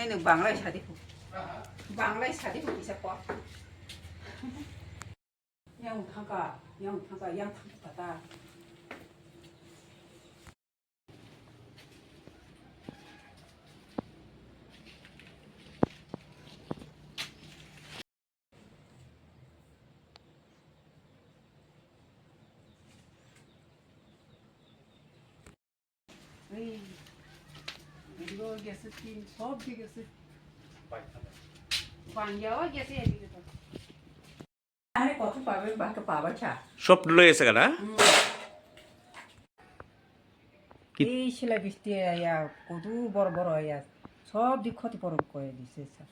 এই নো বাংলায় শাদি হোক বাংলায় শাদি হোক ইসা প yang thangka yang thangka yang thangka kata এই এদিকেও গেছে তিন সব দিকে গেছে বাঙ্গিয়াও গেছে এদিকে আরে কত পাবে? বাকে পাবা চা। সব লয়ে গেছে গাড়া এই শিলা বৃষ্টি আইয়া কত বড় বড় আইয়া সব দিক ক্ষতিপূরণ করে দিছে স্যার।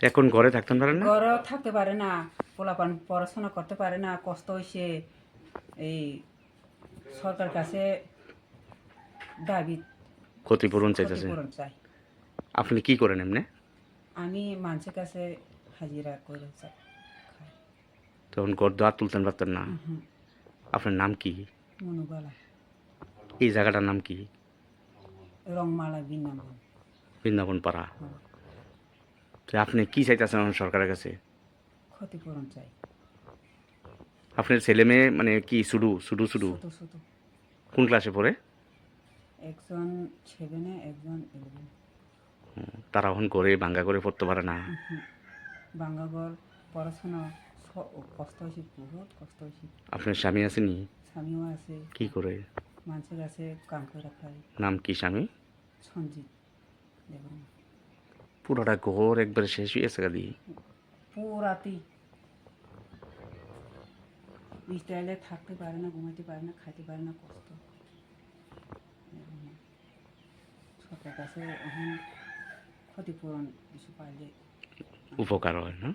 এখন ঘরে থাকতেন পারেন না? ঘরে থাকতে পারে না পোলাপান পড়াশোনা করতে পারে না কষ্ট হয়েছে এই সরকার কাছে দাবি ক্ষতিপূরণ চাইতেছে। ক্ষতিপূরণ চাই। আপনি কি করেন এমনি? আমি মানুষের কাছে হাজিরা করে চাই। তখন ঘর দোয়ার তুলতেন পারতেন না। হুম, আপনার নাম কি? মনুবালা। এই জায়গাটার নাম কি? রংমালা বৃন্দাবন। পাড়া। তো আপনি কি চাইতেছেন এখন সরকারের কাছে? ক্ষতিপূরণ চাই। আপনার ছেলে মেয়ে মানে কি শুধু শুধু শুধু ছোট ছোট। কোন ক্লাসে পড়ে? একজন সেভেনে একজন ইলেভেন তারা এখন করে বাঙ্গা করে পড়তে পারে না। বাঙ্গাগর পড়াশোনা কষ্ট হয়েছে বহুত কষ্ট হয়েছে। আপনার স্বামী আসেনি স্বামীও আছে। কি করে? মানুষের কাছে কাম করে খাই নাম কি স্বামী? সঞ্জিত দেখুন পুরোটা ঘর একবারে শেষ হয়ে গেছে গাদি পুরাতি। স্টাইলে থাকতে পারে না ঘুমাইতে পারে না খাইতে পারে না কষ্ট। সরকার কাছে এখন ক্ষতিপূরণ কিছু পাইলে উপকার হয় না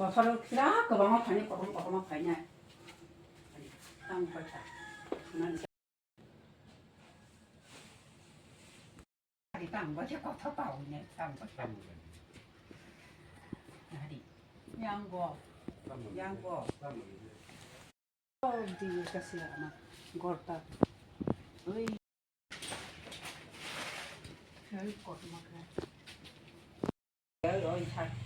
কথার কিরা কবামা ফাইনে কবাম কবামা ফাইনে তাম পয়সা আরে তাম বাজে কথা পাও নে তাম পয়সা আরে 양 Yan po. Oh, hindi kasi ano, gorta. Uy. Very good, mga. Very good,